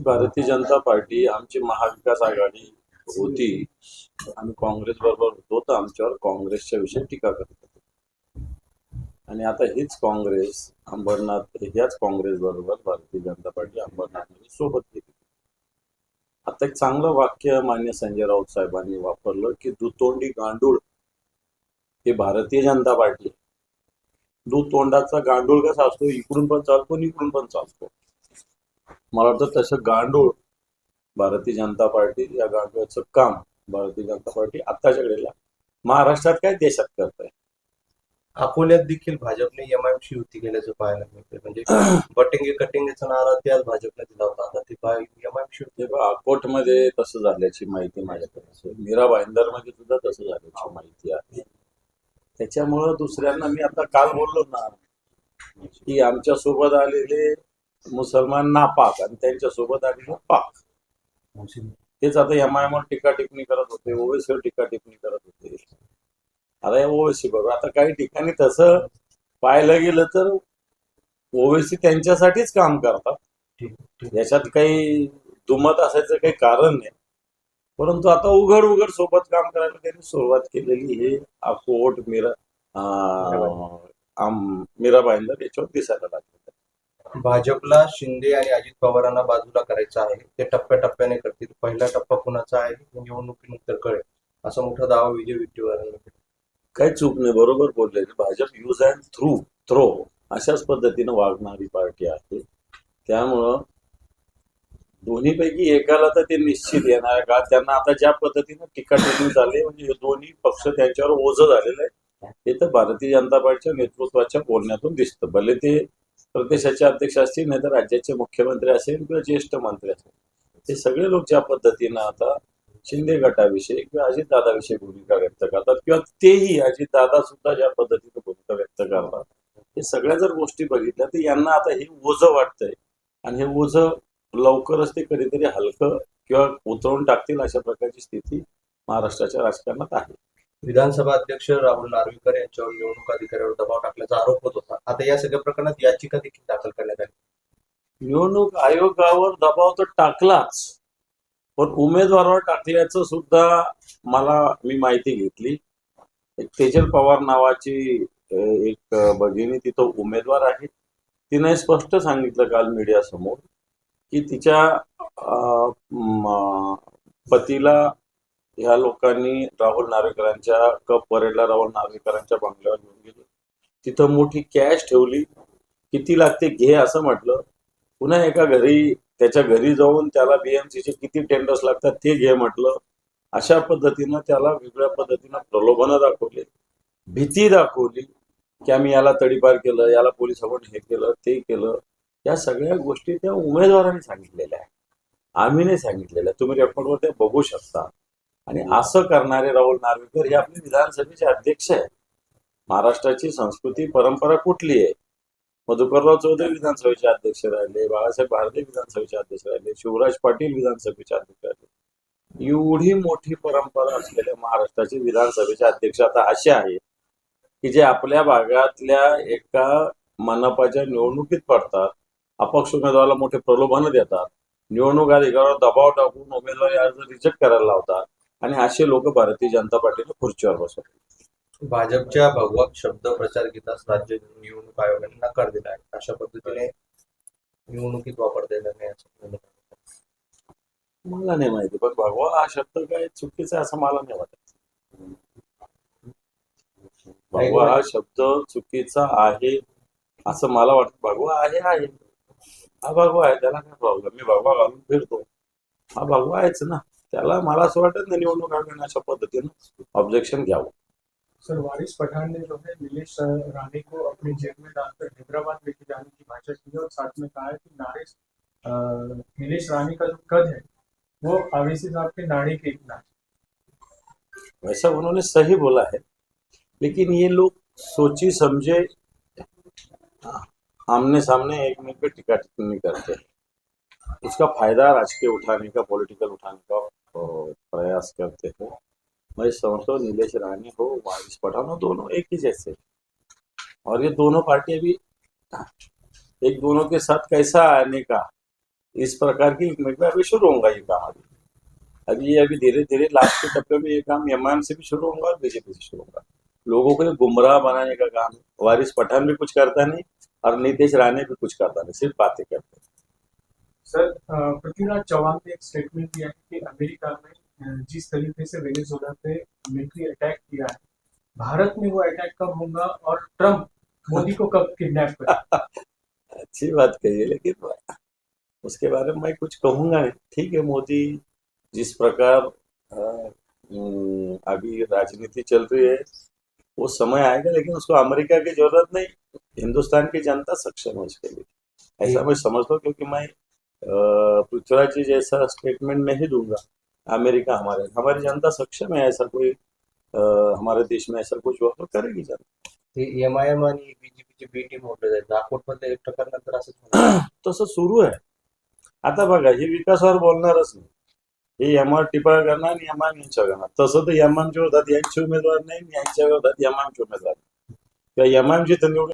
Bharatiya Janata party आमची महाविकास आघाडी होती. आम्ही काँग्रेस बरोबर होतो तर आमच्यावर काँग्रेसच्या विषयी टीका करत होते. आणि आता हीच काँग्रेस अंबरनाथ ह्याच काँग्रेस बरोबर भारतीय जनता पार्टी अंबरनाथ सोबत गेली आता एक चांगलं वाक्य मान्य संजय राऊत साहेबांनी वापरलं की दुतोंडी गांडूळ हे भारतीय जनता पार्टी दुतोंडाचा गांडूळ कसा असतो? इकडून पण चालतो आणि इकडून पण चालतो. मला वाटतं तसं गांडूळ भारतीय जनता पार्टी या गांडूळाचं काम भारतीय जनता पार्टी आत्ताच्या घडीला महाराष्ट्रात काय देशात करत आहे अकोल्यात देखील भाजपने एमआयएमशी युती केल्याचं पाहायला मिळते म्हणजे बटेंगे कटेंगेचा नारा त्याच भाजपने दिला होता. आता ते एमआयएमशी ते बघ, अकोटमध्ये तसं झाल्याची माहिती माझ्याकडे मीरा भाईंदरमध्ये सुद्धा तसं झाल्याची माहिती आहे. त्याच्यामुळं दुसऱ्यांना मी आता काल बोललो ना की आमच्यासोबत आलेले मुसलमान नापाक आणि त्यांच्यासोबत आलेले पाक. तेच आता एम आय वर टीका टिप्पणी करत होते ओवेसीवर टीका टिप्पणी करत होते. आता या ओवेसी बरोबर आता काही ठिकाणी तसं पाहायला गेलं तर ओवेसी त्यांच्यासाठीच काम करतात. याच्यात काही दुमत असायचं काही कारण नाही. परंतु आता उघड उघड सोबत काम करायला त्यांनी सुरुवात केलेली हे अकोट मीरा अं, आम- मीरा भाईंदर याच्यावर दिसायला लागले. भाजपला शिंदे आणि अजित पवारांना बाजूला करायचं आहे. ते टप्प्याटप्प्याने करतील. पहिला टप्पा कुणाचा आहे? निवडणुकीनंतर कळेल. असा मोठा दावा विजय विट्टीवारांनी केला. काही चूक नाही. बरोबर बोलले. Bhajap use and through throw अशाच पद्धतीनं वागणारी पार्टी आहे. त्यामुळं दोन्हीपैकी एकाला तर ते निश्चित येणार का? त्यांना आता ज्या पद्धतीनं टीका टिप्पणी झाली म्हणजे हे दोन्ही पक्ष त्यांच्यावर ओझं झालेलं आहे. हे तर भारतीय जनता पार्टीच्या नेतृत्वाच्या बोलण्यातून दिसतं. भले ते प्रदेशाचे अध्यक्ष असतील नाही तर राज्याचे मुख्यमंत्री असेल किंवा ज्येष्ठ मंत्री असेल. ते सगळे लोक ज्या पद्धतीनं आता शिंदे गटाविषयी किंवा अजितदादाविषयी भूमिका व्यक्त करतात किंवा तेही अजितदादा सुद्धा ज्या पद्धतीनं भूमिका व्यक्त करतात हे सगळ्या जर गोष्टी बघितल्या तर यांना आता हे ओझं वाटतंय. आणि हे ओझं लवकरच ते कधीतरी हलकं किंवा उतरवून टाकतील अशा प्रकारची स्थिती महाराष्ट्राच्या राजकारणात आहे. विधानसभा अध्यक्ष राहुल नार्वेकर यांच्यावर निवडणूक अधिकाऱ्यावर दबाव टाकल्याचा आरोप होत होता. आता या सगळ्या प्रकरणात याचिका देखील दाखल करण्यात आली. निवडणूक आयोगावर दबाव तर टाकलाच पण उमेदवारावर टाकल्याचं सुद्धा मला मी माहिती घेतली. एक तेजल पवार नावाची एक भगिनी तिथं उमेदवार आहे. तिने स्पष्ट सांगितलं काल मीडिया समोर की तिच्या पतीला ह्या लोकांनी राहुल नार्वेकरांच्या कप परेडला राहुल नार्वेकरांच्या बंगल्यावर घेऊन गेले. तिथं मोठी कॅश ठेवली. किती लागते घे असं म्हटलं. पुन्हा एका घरी त्याच्या घरी जाऊन त्याला बीएमसीचे किती टेंडर्स लागतात ते घे म्हटलं. अशा पद्धतीनं त्याला वेगळ्या पद्धतीनं प्रलोभनं दाखवली. भीती दाखवली की आम्ही याला तडीपार केलं याला पोलिसांकडून हे केलं ते केलं. या सगळ्या गोष्टी त्या उमेदवारांनी सांगितलेल्या आहेत. आम्ही नाही सांगितलेल्या तुम्ही रेकॉर्डवर ते बघू शकता. आणि असं करणारे राहुल नार्वेकर हे आपले विधानसभेचे अध्यक्ष आहे महाराष्ट्राची संस्कृती परंपरा कुठली आहे? मधुकरराव चौधरी विधानसभेचे अध्यक्ष राहिले बाळासाहेब भारते विधानसभेचे अध्यक्ष राहिले शिवराज पाटील विधानसभेचे अध्यक्ष राहिले. एवढी मोठी परंपरा असलेल्या महाराष्ट्राचे विधानसभेचे अध्यक्ष आता असे आहेत की जे आपल्या भागातल्या एका मनपाच्या निवडणुकीत पडतात अपक्ष उमेदवाराला मोठे प्रलोभन देतात निवडणूक अधिकारावर दबाव टाकून उमेदवारी अर्ज रिजेक्ट करायला लावतात आणि असे लोक भारतीय जनता पार्टीने खुर्चीवर बसवतात भाजपच्या भगवा शब्द प्रचार गीतास राज्य निवडणूक आयोगाने नकार दिला आहे. अशा पद्धतीने निवडणुकीत वापरता येणार नाही. मला नाही माहिती पण भगवा हा शब्द काय चुकीचा आहे असं मला नाही वाटत. भगवा हा शब्द चुकीचा आहे असं मला वाटत. भगवा आहे आहे. हा भगवा आहे त्याला काय प्रॉब्लेम मी भगवा घालून फिरतो. हा भगवा आहेच ना. त्याला मला असं वाटत नाही निवडणूक आयोगाने अशा पद्धतीनं ऑब्जेक्शन घ्यावं. सर वारिस पठान ने जो है नीलेश राणे को अपनी जेब में डालकर हैदराबाद लेके जाने की भाषा की और साथ में कहा है कि नारिस अ, नीलेश राणे का जो कद है वो अवेसी साहब के नाड़ी के इतना वैसा उन्होंने सही बोला है लेकिन ये लोग सोची समझे आमने सामने एक मिनट पे टिका टिप्पणी करते हैं। उसका फायदा राजकीय उठाने का पॉलिटिकल उठाने का अ, प्रयास करते हैं। मैं समझता हूँ नीलेश राणे हो वारिस पठान हो दोनों एक ही जैसे। और ये दोनों पार्टी अभी एक दोनों के साथ कैसा आने का इस प्रकार की में अभी शुरू होगा ये काम अभी अभी ये अभी धीरे धीरे लास्ट के टप्पे में ये काम एम से भी शुरू होगा और बीजेपी से शुरू होगा लोगों को गुमराह बनाने का काम वारिस पठान भी कुछ करता नहीं और नीतीश राणे भी कुछ करता नहीं सिर्फ़ बातें करते हैं। सर पृथ्वीराज चौहान ने एक स्टेटमेंट दिया है कि अमेरिका में जिस तरीके से वेनेजुएला पे मिलिट्री अटैक किया है भारत में वो अटैक कब होगा और ट्रंप मोदी को कब किडनैप करेगा? अच्छी बात कही लेकिन उसके बारे में मैं कुछ कहूँगा नहीं। ठीक है मोदी जिस प्रकार अभी राजनीति चल रही है वो समय आएगा लेकिन उसको अमेरिका की ज़रूरत नहीं। हिंदुस्तान की जनता सक्षम है उसके लिए। ऐसा मैं समझता हूँ क्योंकि मैं पृथ्वीराज जी जैसा स्टेटमेंट नहीं दूंगा अमेरिका हमारे हमारी जनता सक्षम है ऐसा कोई अ, हमारे देश में ऐसा कुछ हुआ तो करेगी जनता ते एम आय एम आणि बीजेपीची बी टीम जाईल नागपूरमध्ये एक प्रकार नंतर होणार. तसं सुरू आहे आता बघा हे विकासावर बोलणारच नाही हे एम आर टिपा करणार आणि एम आम यांच्या करणार तसं तर एम आमच्या विरोधात यांचे उमेदवार नाही यांच्या विरोधात एम आमचे उमेदवार नाही. किंवा एम आमचे तर निवडून